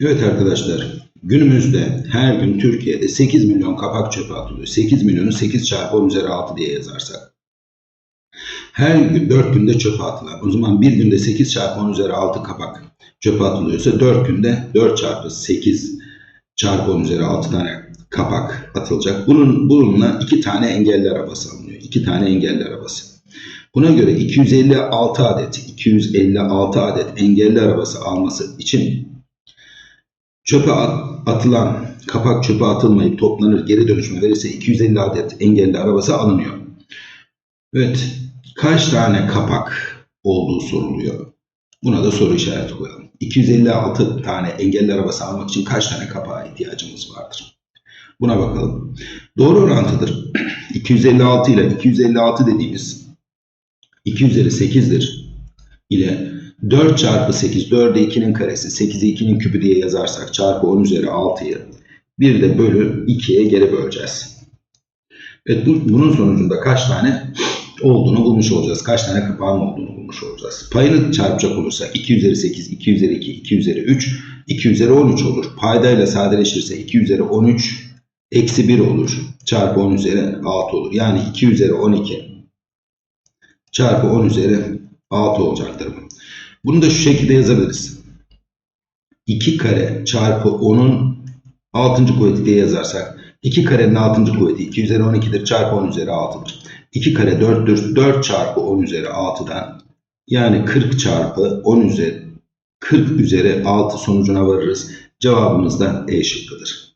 Evet arkadaşlar, günümüzde her gün Türkiye'de 8 milyon kapak çöpe atılıyor. 8 milyonu 8 çarpı 10 üzeri 6 diye yazarsak. Her gün 4 günde çöpe atılan. O zaman bir günde 8 çarpı 10 üzeri 6 kapak çöpe atılıyorsa 4 günde 4 çarpı 8 çarpı 10 üzeri 6 tane kapak atılacak. Bunun, bununla 2 tane engelli arabası alınıyor. 2 tane engelli arabası. Buna göre 256 adet 256 adet engelli arabası alması için çöpe at- atılan kapak çöpe atılmayıp toplanır geri dönüşme verirse 250 adet engelli arabası alınıyor. Evet kaç tane kapak olduğu soruluyor. Buna da soru işareti koyalım. 256 tane engelli arabası almak için kaç tane kapağa ihtiyacımız vardır? Buna bakalım. Doğru orantıdır. 256 ile 256 dediğimiz 2 üzeri 8'dir ile 4 çarpı 8, 4'e 2'nin karesi, 8'i 2'nin küpü diye yazarsak çarpı 10 üzeri 6'yı bir de bölü 2'ye geri böleceğiz. Evet bu, bunun sonucunda kaç tane olduğunu bulmuş olacağız. Kaç tane kapağın olduğunu bulmuş olacağız. Payını çarpacak olursak 2 üzeri 8, 2 üzeri 2, 2 üzeri 3, 2 üzeri 13 olur. Paydayla sadeleşirse 2 üzeri 13 eksi 1 olur. Çarpı 10 üzeri 6 olur. Yani 2 üzeri 12 çarpı 10 üzeri 6 olacaktır bu. Bunu da şu şekilde yazabiliriz. 2 kare çarpı 10'un 6. kuvveti diye yazarsak 2 karenin 6. kuvveti 2 üzeri 12'dir çarpı 10 üzeri 6'dır. 2 kare 4'tür. 4 çarpı 10 üzeri 6'dan yani 40 çarpı 10 üzeri 40 üzeri 6 sonucuna varırız. Cevabımız da E şıkkıdır.